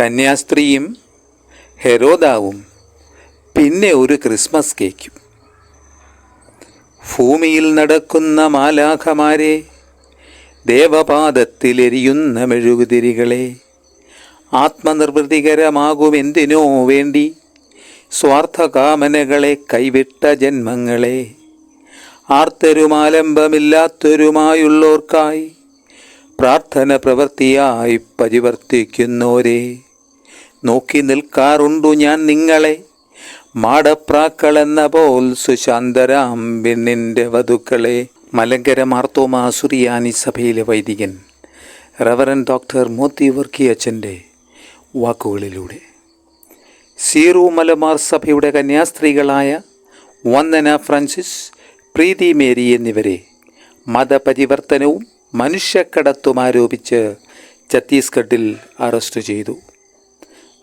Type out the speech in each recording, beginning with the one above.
കന്യാസ്ത്രീയും ഹെരോദാവും പിന്നെ ഒരു ക്രിസ്മസ് കേക്കും. ഭൂമിയിൽ നടക്കുന്ന മാലാഖമാരെ ദേവപാദത്തിലെരിയുന്ന മെഴുകുതിരികളെ ആത്മനിർവൃതികരമാകുമെന്തിനോ വേണ്ടി സ്വാർത്ഥകാമനകളെ കൈവിട്ട ജന്മങ്ങളെ. ആർത്തരുമാലംബമില്ലാത്തൊരുമായുള്ളോർക്കായി പ്രാർത്ഥന പ്രവൃത്തിയായി പരിവർത്തിക്കുന്നോരെ. നോക്കി നിൽക്കാറുണ്ടു ഞാൻ നിങ്ങളെ. മാടപ്രാക്കളെന്ന പോൽ സുശാന്തരാം പെണ്ണിന്റെ വധുക്കളെ. മലങ്കര മാർത്തോമാ സുറിയാനി സഭയിലെ വൈദികൻ റവറൻ ഡോക്ടർ മോത്തി വർക്കി അച്ഛന്റെ വാക്കുകളിലൂടെ. സീറു മലബാർ സഭയുടെ കന്യാസ്ത്രീകളായ വന്ദന ഫ്രാൻസിസ് പ്രീതി മേരി എന്നിവരെ മതപരിവർത്തനവും മനുഷ്യക്കടത്തും ആരോപിച്ച് ഛത്തീസ്ഗഡിൽ അറസ്റ്റ് ചെയ്തു.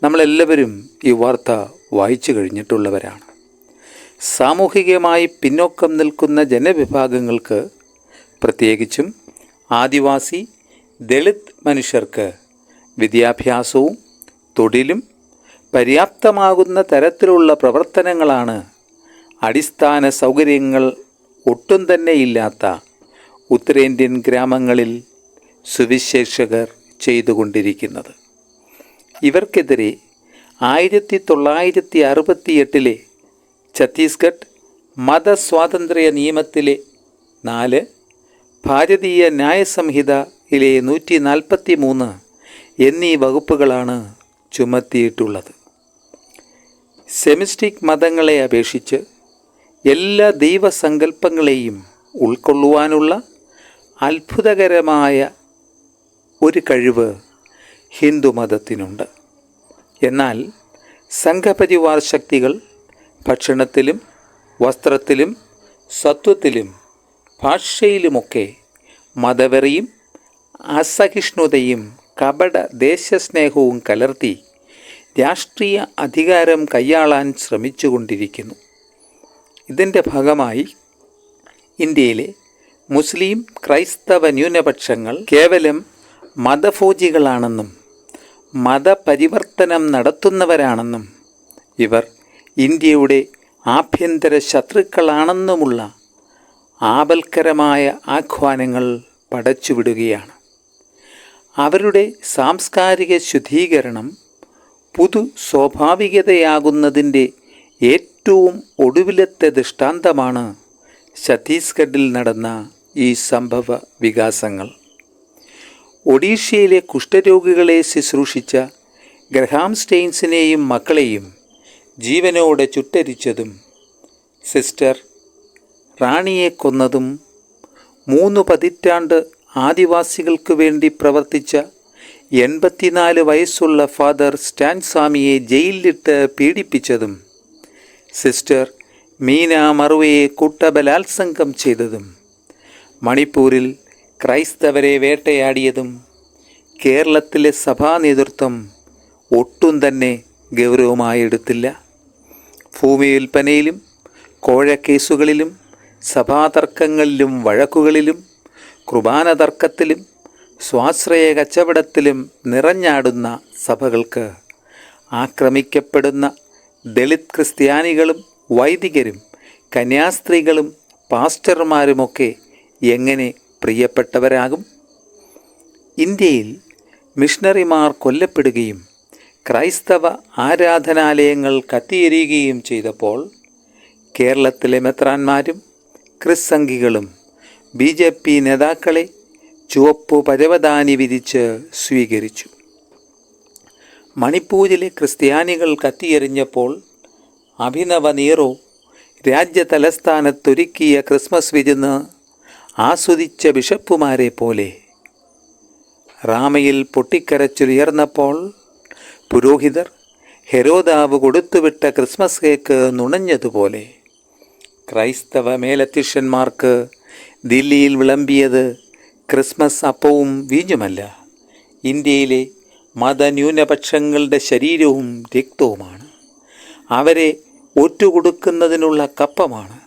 നമ്മളെല്ലാവരും ഈ വാർത്ത വായിച്ചു കഴിഞ്ഞിട്ടുള്ളവരാണ്. സാമൂഹികമായി പിന്നോക്കം നിൽക്കുന്ന ജനവിഭാഗങ്ങൾക്ക് പ്രത്യേകിച്ചും ആദിവാസി ദളിത് മനുഷ്യർക്ക് വിദ്യാഭ്യാസവും തൊഴിലും പര്യാപ്തമാകുന്ന തരത്തിലുള്ള പ്രവർത്തനങ്ങളാണ് അടിസ്ഥാന സൗകര്യങ്ങൾ ഒട്ടും തന്നെ ഇല്ലാത്ത ഉത്തരേന്ത്യൻ ഗ്രാമങ്ങളിൽ സുവിശേഷകർ ചെയ്തുകൊണ്ടിരിക്കുന്നത്. ഇവർക്കെതിരെ ആയിരത്തി തൊള്ളായിരത്തി അറുപത്തിയെട്ടിലെ ഛത്തീസ്ഗഡ് മതസ്വാതന്ത്ര്യ നിയമത്തിലെ നാല് ഭാരതീയ ന്യായസംഹിതയിലെ നൂറ്റി നാൽപ്പത്തി മൂന്ന് എന്നീ വകുപ്പുകളാണ് ചുമത്തിയിട്ടുള്ളത്. സെമിസ്റ്റിക് മതങ്ങളെ അപേക്ഷിച്ച് എല്ലാ ദൈവസങ്കല്പങ്ങളെയും ഉൾക്കൊള്ളുവാനുള്ള അത്ഭുതകരമായ ഒരു കഴിവ് ഹിന്ദുമതത്തിനുണ്ട് എന്നാൽ സംഘപരിവാർ ശക്തികൾ ഭക്ഷണത്തിലും വസ്ത്രത്തിലും സത്വത്തിലും ഭാഷയിലുമൊക്കെ മതവെറിയും അസഹിഷ്ണുതയും കപട ദേശസ്നേഹവും കലർത്തി രാഷ്ട്രീയ അധികാരം കൈയാളാൻ ശ്രമിച്ചുകൊണ്ടിരിക്കുന്നു. ഇതിന്റെ ഭാഗമായി ഇന്ത്യയിലെ മുസ്ലിം ക്രൈസ്തവ ന്യൂനപക്ഷങ്ങൾ കേവലം മതഭോജികളാണെന്നും മതപരിവർത്തനം നടത്തുന്നവരാണെന്നും ഇവർ ഇന്ത്യയുടെ ആഭ്യന്തര ശത്രുക്കളാണെന്നുമുള്ള ആപൽക്കരമായ ആഹ്വാനങ്ങൾ പടച്ചുവിടുകയാണ്. അവരുടെ സാംസ്കാരിക ശുദ്ധീകരണം പുതു സ്വാഭാവികതയാകുന്നതിന്റെ ഏറ്റവും ഒടുവിലത്തെ ദൃഷ്ടാന്തമാണ് ഛത്തീസ്ഗഡിൽ നടന്ന ഈ സംഭവ വികാസങ്ങൾ. ഒഡീഷയിലെ കുഷ്ഠരോഗികളെ ശുശ്രൂഷിച്ച ഗ്രഹാം സ്റ്റെയിൻസിനെയും മക്കളെയും ജീവനോടെ ചുട്ടരിച്ചതും സിസ്റ്റർ റാണിയെ കൊന്നതും മൂന്ന് പതിറ്റാണ്ട് ആദിവാസികൾക്ക് വേണ്ടി പ്രവർത്തിച്ച എൺപത്തിനാല് വയസ്സുള്ള ഫാദർ സ്റ്റാൻ സ്വാമിയെ ജയിലിലിട്ട് പീഡിപ്പിച്ചതും സിസ്റ്റർ മീന മറുവയെ കൂട്ടബലാത്സംഗം ചെയ്തതും മണിപ്പൂരിൽ ക്രൈസ്തവരെ വേട്ടയാടിയതും കേരളത്തിലെ സഭാ നേതൃത്വം ഒട്ടും തന്നെ ഗൗരവമായി എടുത്തില്ല ഭൂമി വിൽപ്പനയിലും കോഴക്കേസുകളിലും സഭാതർക്കങ്ങളിലും വഴക്കുകളിലും കുർബാന തർക്കത്തിലും സ്വാശ്രയ കച്ചവടത്തിലും നിറഞ്ഞാടുന്ന സഭകൾക്ക് ആക്രമിക്കപ്പെടുന്ന ദളിത് ക്രിസ്ത്യാനികളും വൈദികരും കന്യാസ്ത്രീകളും പാസ്റ്റർമാരുമൊക്കെ എങ്ങനെ പ്രിയപ്പെട്ടവരാകും. ഇന്ത്യയിൽ മിഷണറിമാർ കൊല്ലപ്പെടുകയും ക്രൈസ്തവ ആരാധനാലയങ്ങൾ കത്തിയെരിയുകയും ചെയ്തപ്പോൾ കേരളത്തിലെ മെത്രാന്മാരും ക്രിസ്സംഘികളും ബി ജെ പി നേതാക്കളെ ചുവപ്പു പരവതാനി വിധിച്ച് സ്വീകരിച്ചു. മണിപ്പൂരിലെ ക്രിസ്ത്യാനികൾ കത്തിയെറിഞ്ഞപ്പോൾ അഭിനവ നീറോ രാജ്യതലസ്ഥാനത്തൊരുക്കിയ ക്രിസ്മസ് വിരുന്ന് ആസ്വദിച്ച ബിഷപ്പുമാരെ പോലെ റാമയിൽ പൊട്ടിക്കരച്ചുയർന്നപ്പോൾ പുരോഹിതർ ഹെരോദാവ് കൊടുത്തുവിട്ട ക്രിസ്മസ് കേക്ക് നുണഞ്ഞതുപോലെ ക്രൈസ്തവ മേലധ്യക്ഷന്മാർക്ക് ദില്ലിയിൽ വിളമ്പിയത് ക്രിസ്മസ് അപ്പവും വീഞ്ഞുമല്ല. ഇന്ത്യയിലെ മതന്യൂനപക്ഷങ്ങളുടെ ശരീരവും രക്തവുമാണ്. അവരെ ഒറ്റുകൊടുക്കുന്നതിനുള്ള കപ്പമാണ്.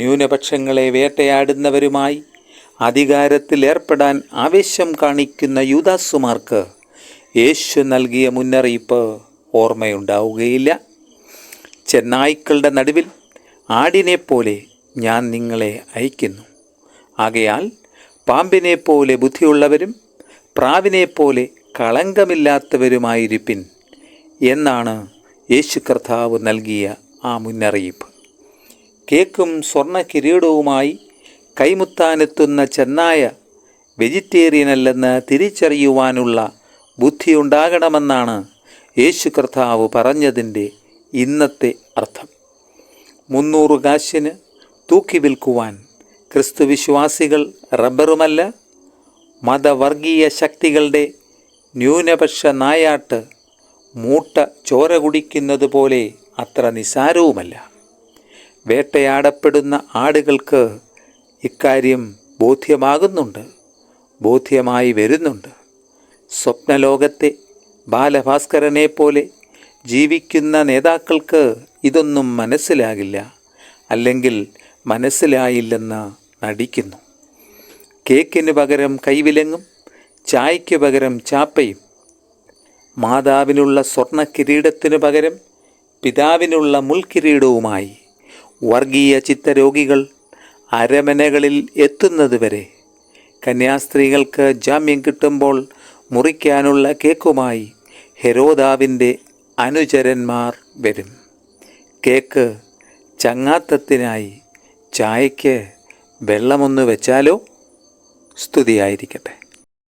ന്യൂനപക്ഷങ്ങളെ വേട്ടയാടുന്നവരുമായി അധികാരത്തിൽ ഏർപ്പെടാൻ ആവേശം കാണിക്കുന്ന യൂദാസുമാർക്ക് യേശു നൽകിയ മുന്നറിയിപ്പ് ഓർമ്മയുണ്ടാവുകയില്ല. ചെന്നായ്ക്കളുടെ നടുവിൽ ആടിനെപ്പോലെ ഞാൻ നിങ്ങളെ അയക്കുന്നു ആകയാൽ പാമ്പിനെപ്പോലെ ബുദ്ധിയുള്ളവരും പ്രാവിനെപ്പോലെ കളങ്കമില്ലാത്തവരുമായിരിപ്പിൻ എന്നാണ് യേശു കർത്താവ് നൽകിയ ആ മുന്നറിയിപ്പ്. കേക്കും സ്വർണ കിരീടവുമായി കൈമുത്താനെത്തുന്ന ചെന്നായ വെജിറ്റേറിയനല്ലെന്ന് തിരിച്ചറിയുവാനുള്ള ബുദ്ധിയുണ്ടാകണമെന്നാണ് യേശു കർത്താവ് പറഞ്ഞതിന്റെ ഇന്നത്തെ അർത്ഥം. മുന്നൂറ് കാശിന് തൂക്കി വിൽക്കുവാൻ ക്രിസ്തുവിശ്വാസികൾ റബ്ബറുമല്ല മതവർഗീയ ശക്തികളുടെ ന്യൂനപക്ഷ നായാട്ട് മൂട്ട ചോര കുടിക്കുന്നത് പോലെ അത്ര നിസാരവുമല്ല. വേട്ടയാടപ്പെടുന്ന ആടുകൾക്ക് ഇക്കാര്യം ബോധ്യമാകുന്നുണ്ട് ബോധ്യമായി വരുന്നുണ്ട്. സ്വപ്നലോകത്തെ ബാലഭാസ്കരനെ പോലെ ജീവിക്കുന്ന നേതാക്കൾക്ക് ഇതൊന്നും മനസ്സിലാകില്ല അല്ലെങ്കിൽ മനസ്സിലായില്ലെന്ന് നടിക്കുന്നു. കേക്കിന് പകരം കൈവിലങ്ങും ചായയ്ക്ക് പകരം ചാപ്പയും മാതാവിനുള്ള സ്വർണ കിരീടത്തിനു പകരം പിതാവിനുള്ള മുൾക്കിരീടവുമായി വർഗീയ ചിത്തരോഗികൾ അരമനകളിൽ എത്തുന്നതുവരെ കന്യാസ്ത്രീകൾക്ക് ജാമ്യം കിട്ടുമ്പോൾ മുറിക്കാനുള്ള കേക്കുമായി ഹെരോദാവിന്റെ അനുചരന്മാർ വരും. കേക്ക് ചങ്ങാത്തത്തിനായി ചായയ്ക്ക് വെള്ളമൊന്ന് വെച്ചാലോ? സ്തുതിയായിരിക്കട്ടെ.